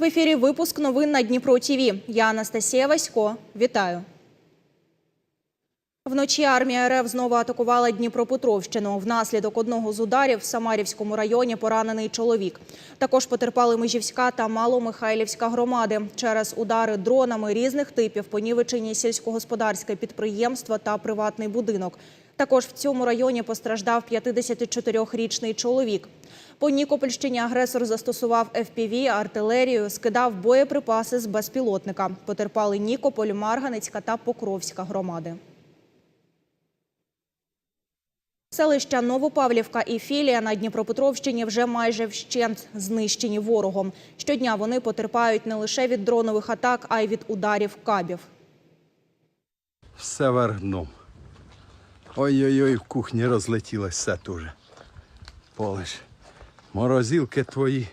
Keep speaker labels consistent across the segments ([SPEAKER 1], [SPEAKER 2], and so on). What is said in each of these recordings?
[SPEAKER 1] В ефірі випуск новин на Дніпро ТІВІ. Я Анастасія Васько. Вітаю. Вночі армія РФ знову атакувала Дніпропетровщину. Внаслідок одного з ударів в Самарівському районі поранений чоловік. Також потерпали Межівська та Маломихайлівська громади. Через удари дронами різних типів понівечені сільськогосподарське підприємство та приватний будинок. Також в цьому районі постраждав 54-річний чоловік. По Нікопольщині агресор застосував FPV, артилерію, скидав боєприпаси з безпілотника. Потерпали Нікополь, Марганецька та Покровська громади. Селища Новопавлівка і Філія на Дніпропетровщині вже майже вщент знищені ворогом. Щодня вони потерпають не лише від дронових атак, а й від ударів кабів.
[SPEAKER 2] Все вверх дном. Ой-ой-ой, в кухні розлетілось все дуже. Полиш. Морозилки твої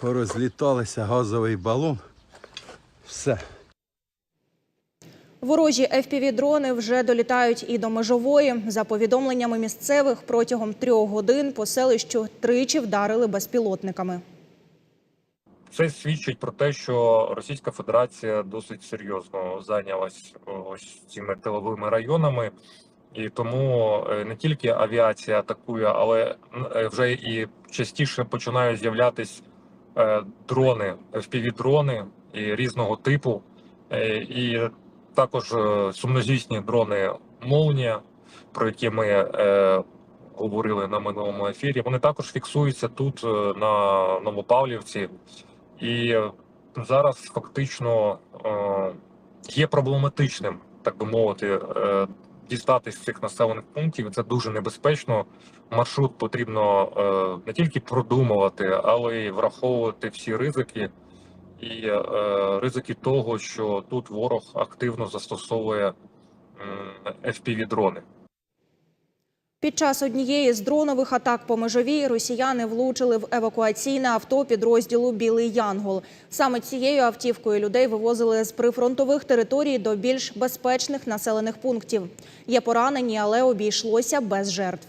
[SPEAKER 2] порозліталися, газовий балон. Все.
[SPEAKER 1] Ворожі FPV-дрони вже долітають і до межової. За повідомленнями місцевих, протягом трьох годин по селищу тричі вдарили безпілотниками.
[SPEAKER 3] Це свідчить про те, що Російська Федерація досить серйозно зайнялась ось цими тиловими районами, і тому е, не тільки авіація атакує, але е, вже і частіше починають з'являтись е, дрони, FPV-дрони і різного типу, і також сумнозвісні дрони Молнія, про які ми говорили на минулому ефірі. Вони також фіксуються тут на Новопавлівці. І зараз фактично є проблематичним, так би мовити, дістатись цих населених пунктів. Це дуже небезпечно. Маршрут потрібно е, не тільки продумувати, але й враховувати всі ризики і е, ризики того, що тут ворог активно застосовує FPV-дрони.
[SPEAKER 1] Під час однієї з дронових атак по межовій росіяни влучили в евакуаційне авто підрозділу Білий Янгол. Саме цією автівкою людей вивозили з прифронтових територій до більш безпечних населених пунктів. Є поранені, але обійшлося без жертв.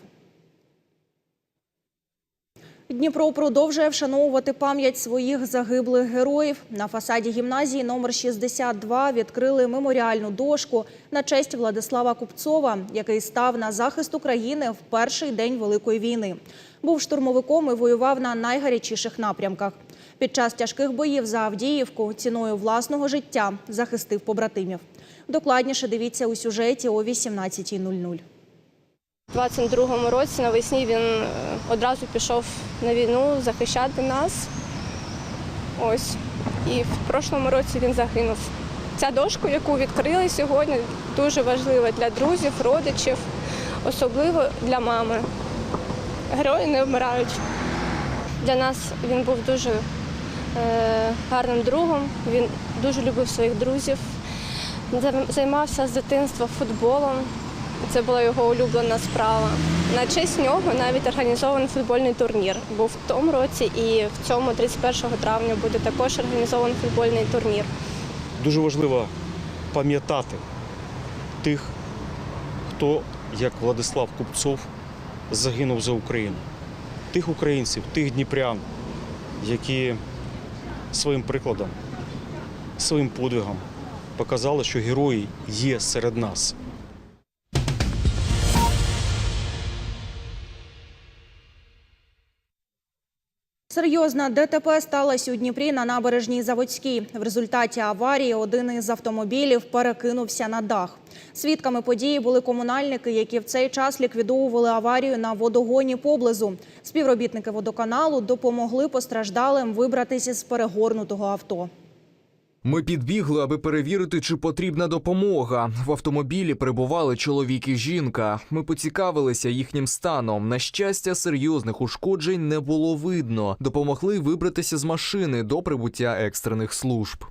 [SPEAKER 1] Дніпро продовжує вшановувати пам'ять своїх загиблих героїв. На фасаді гімназії номер 62 відкрили меморіальну дошку на честь Владислава Купцова, який став на захист України в перший день Великої війни. Був штурмовиком і воював на найгарячіших напрямках. Під час тяжких боїв за Авдіївку ціною власного життя захистив побратимів. Докладніше дивіться у сюжеті о 18.00.
[SPEAKER 4] У 22-му році навесні він е, одразу пішов на війну захищати нас. Ось. І в прошлому році він загинув. Ця дошка, яку відкрили сьогодні, дуже важлива для друзів, родичів, особливо для мами. Герої не вмирають. Для нас він був дуже е, гарним другом, він дуже любив своїх друзів, займався з дитинства футболом. Це була його улюблена справа. На честь нього навіть організований футбольний турнір. Був в тому році, і в цьому 31 травня буде також організований футбольний турнір.
[SPEAKER 5] Дуже важливо пам'ятати тих, хто, як Владислав Купцов, загинув за Україну. Тих українців, тих дніпрян, які своїм прикладом, своїм подвигом показали, що герої є серед нас.
[SPEAKER 1] Серйозна ДТП сталася у Дніпрі на набережній Заводській. В результаті аварії один із автомобілів перекинувся на дах. Свідками події були комунальники, які в цей час ліквідовували аварію на водогоні поблизу. Співробітники водоканалу допомогли постраждалим вибратися з перегорнутого авто.
[SPEAKER 6] Ми підбігли, аби перевірити, чи потрібна допомога. В автомобілі перебували чоловік і жінка. Ми поцікавилися їхнім станом. На щастя, серйозних ушкоджень не було видно. Допомогли вибратися з машини до прибуття екстрених служб.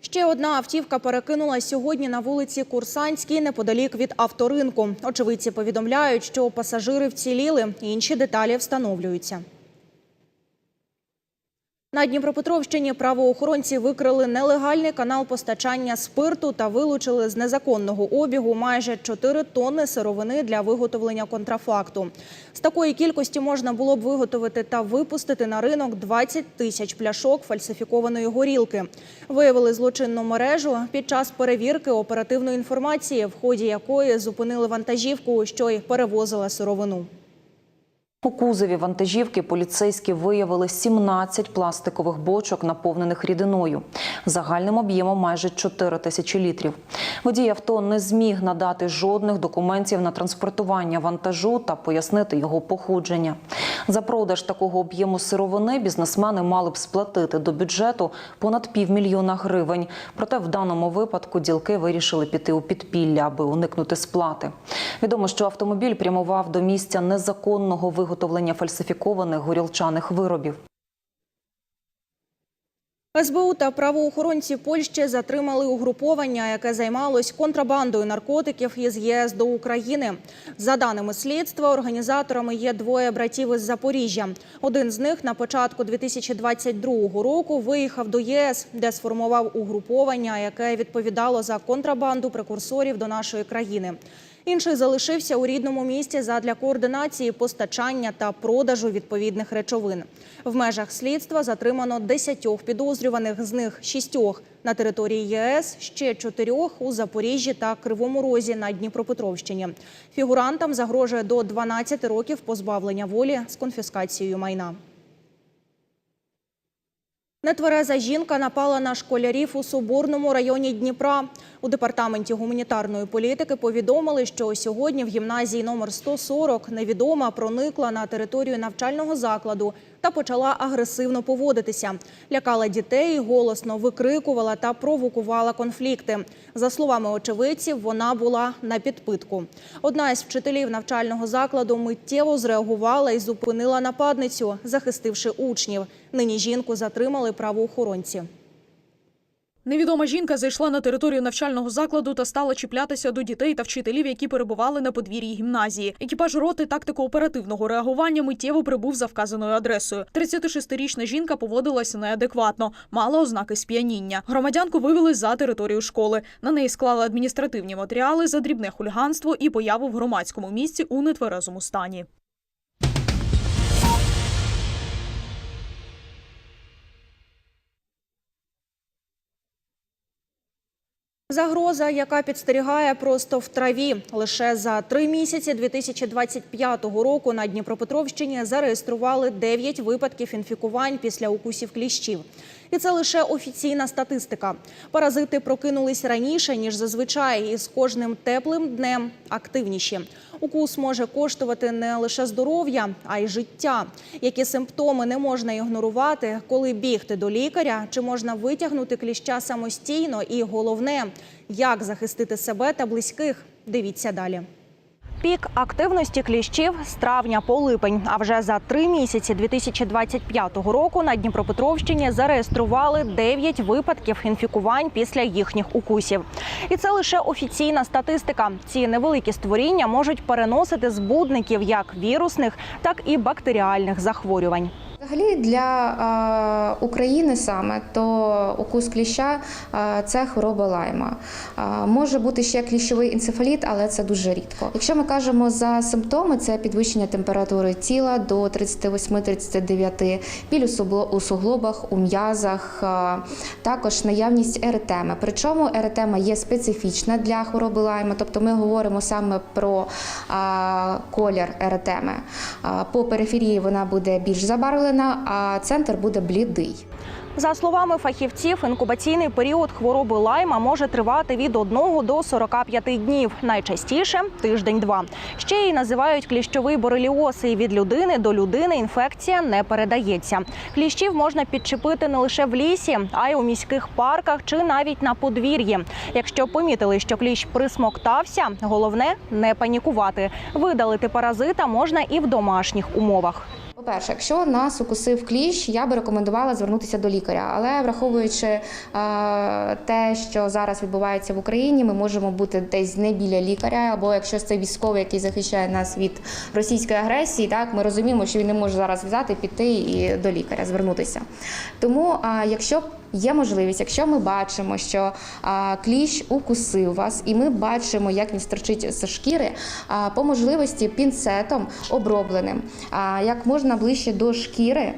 [SPEAKER 1] Ще одна автівка перекинула сьогодні на вулиці Курсанській неподалік від авторинку. Очевидці повідомляють, що пасажири вціліли, інші деталі встановлюються. На Дніпропетровщині правоохоронці викрили нелегальний канал постачання спирту та вилучили з незаконного обігу майже 4 тонни сировини для виготовлення контрафакту. З такої кількості можна було б виготовити та випустити на ринок 20 тисяч пляшок фальсифікованої горілки. Виявили злочинну мережу під час перевірки оперативної інформації, в ході якої зупинили вантажівку, що й перевозила сировину.
[SPEAKER 7] У кузові вантажівки поліцейські виявили 17 пластикових бочок, наповнених рідиною, загальним об'ємом майже 4 тисячі літрів. Водій авто не зміг надати жодних документів на транспортування вантажу та пояснити його походження. За продаж такого об'єму сировини бізнесмени мали б сплатити до бюджету понад півмільйона гривень. Проте в даному випадку ділки вирішили піти у підпілля, аби уникнути сплати. Відомо, що автомобіль прямував до місця незаконного виготовлення фальсифікованих горілчаних виробів.
[SPEAKER 1] СБУ та правоохоронці Польщі затримали угруповання, яке займалось контрабандою наркотиків із ЄС до України. За даними слідства, організаторами є двоє братів із Запоріжжя. Один з них на початку 2022 року виїхав до ЄС, де сформував угруповання, яке відповідало за контрабанду прекурсорів до нашої країни. Інший залишився у рідному місті задля координації постачання та продажу відповідних речовин. В межах слідства затримано 10 підозрюваних, з них 6 на території ЄС, ще 4 у Запоріжжі та Кривому Розі на Дніпропетровщині. Фігурантам загрожує до 12 років позбавлення волі з конфіскацією майна. Нетвереза жінка напала на школярів у Соборному районі Дніпра. У департаменті гуманітарної політики повідомили, що сьогодні в гімназії номер 140 невідома проникла на територію навчального закладу та почала агресивно поводитися. Лякала дітей, голосно викрикувала та провокувала конфлікти. За словами очевидців, вона була на підпитку. Одна із вчителів навчального закладу миттєво зреагувала і зупинила нападницю, захистивши учнів. Нині жінку затримали правоохоронці.
[SPEAKER 8] Невідома жінка зайшла на територію навчального закладу та стала чіплятися до дітей та вчителів, які перебували на подвір'ї гімназії. Екіпаж роти тактико-оперативного реагування миттєво прибув за вказаною адресою. 36-річна жінка поводилася неадекватно, мала ознаки сп'яніння. Громадянку вивели за територію школи. На неї склали адміністративні матеріали за дрібне хуліганство і появу в громадському місці у нетверезому стані.
[SPEAKER 1] Загроза, яка підстерігає просто в траві. Лише за три місяці 2025 року на Дніпропетровщині зареєстрували 9 випадків інфікувань після укусів кліщів. І це лише офіційна статистика. Паразити прокинулись раніше, ніж зазвичай, і з кожним теплим днем активніші. Укус може коштувати не лише здоров'я, а й життя. Які симптоми не можна ігнорувати, коли бігти до лікаря, чи можна витягнути кліща самостійно, і головне, як захистити себе та близьких. Дивіться далі. Пік активності кліщів з травня по липень. А вже за три місяці 2025 року на Дніпропетровщині зареєстрували 9 випадків інфікувань після їхніх укусів. І це лише офіційна статистика. Ці невеликі створіння можуть переносити збудників як вірусних, так і бактеріальних захворювань.
[SPEAKER 9] Взагалі для України саме то укус кліща це хвороба лайма. Може бути ще кліщовий енцефаліт, але це дуже рідко. Якщо ми кажемо за симптоми, це підвищення температури тіла до 38-39, біль у суглобах, у м'язах, також наявність еретеми. Причому еретема є специфічна для хвороби лайма, тобто ми говоримо саме про колір еретеми. По периферії вона буде більш забарвлена, а центр буде блідий.
[SPEAKER 1] За словами фахівців, інкубаційний період хвороби лайма може тривати від 1 до 45 днів. Найчастіше тиждень-два. Ще й називають кліщовий бореліоз. І від людини до людини інфекція не передається. Кліщів можна підчепити не лише в лісі, а й у міських парках чи навіть на подвір'ї. Якщо помітили, що кліщ присмоктався, головне не панікувати. Видалити паразита можна і в домашніх умовах.
[SPEAKER 9] Перше, якщо нас укусив кліщ, я би рекомендувала звернутися до лікаря. Але враховуючи е, те, що зараз відбувається в Україні, ми можемо бути десь не біля лікаря, або якщо це військовий, який захищає нас від російської агресії, так ми розуміємо, що він не може зараз взяти, піти і до лікаря звернутися. Тому, якщо Є можливість, якщо ми бачимо, що кліщ укусив вас, і ми бачимо, як він стерчить з шкіри, по можливості пінцетом обробленим, як можна ближче до шкіри,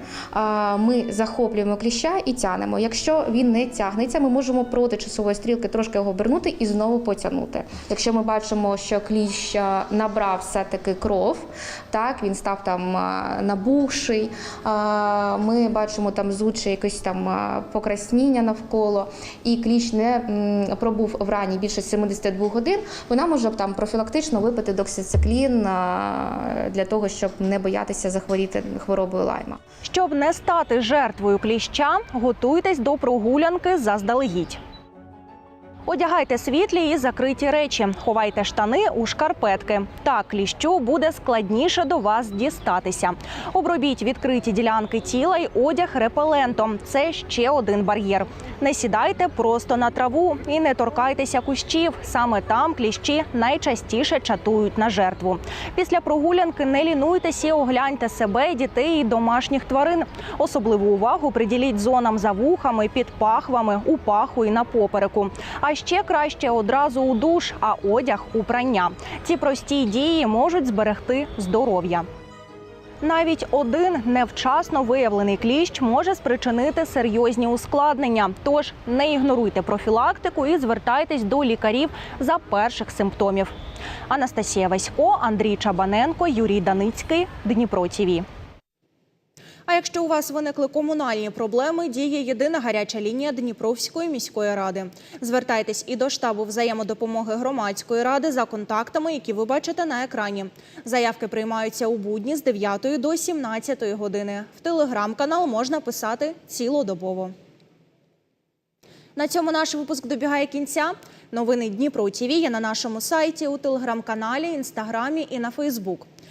[SPEAKER 9] ми захоплюємо кліща і тянемо. Якщо він не тягнеться, ми можемо проти часової стрілки трошки його обернути і знову потягнути. Якщо ми бачимо, що кліщ набрав все-таки кров, так він став там набухший, ми бачимо там зудче якось там а, покраснення навколо, і кліщ не пробув в рані більше 72 годин, вона може там профілактично випити доксициклін для того, щоб не боятися захворіти хворобою лайма.
[SPEAKER 1] Щоб не стати жертвою кліща, готуйтесь до прогулянки заздалегідь. Одягайте світлі і закриті речі, ховайте штани у шкарпетки. Так кліщу буде складніше до вас дістатися. Обробіть відкриті ділянки тіла й одяг репелентом. Це ще один бар'єр. Не сідайте просто на траву і не торкайтеся кущів. Саме там кліщі найчастіше чатують на жертву. Після прогулянки не лінуйтеся огляньте себе, дітей і домашніх тварин. Особливу увагу приділіть зонам за вухами, під пахвами, у паху і на попереку. А ще краще одразу у душ, а одяг у прання. Ці прості дії можуть зберегти здоров'я. Навіть один невчасно виявлений кліщ може спричинити серйозні ускладнення. Тож не ігноруйте профілактику і звертайтесь до лікарів за перших симптомів. Анастасія Васько, Андрій Чабаненко, Юрій Даницький, Дніпро ТІВІ. А якщо у вас виникли комунальні проблеми, діє єдина гаряча лінія Дніпровської міської ради. Звертайтесь і до штабу взаємодопомоги громадської ради за контактами, які ви бачите на екрані. Заявки приймаються у будні з 9 до 17 години. В телеграм-канал можна писати цілодобово. На цьому наш випуск добігає кінця. Новини Дніпро ТІВІ є на нашому сайті, у телеграм-каналі, інстаграмі і на Фейсбук.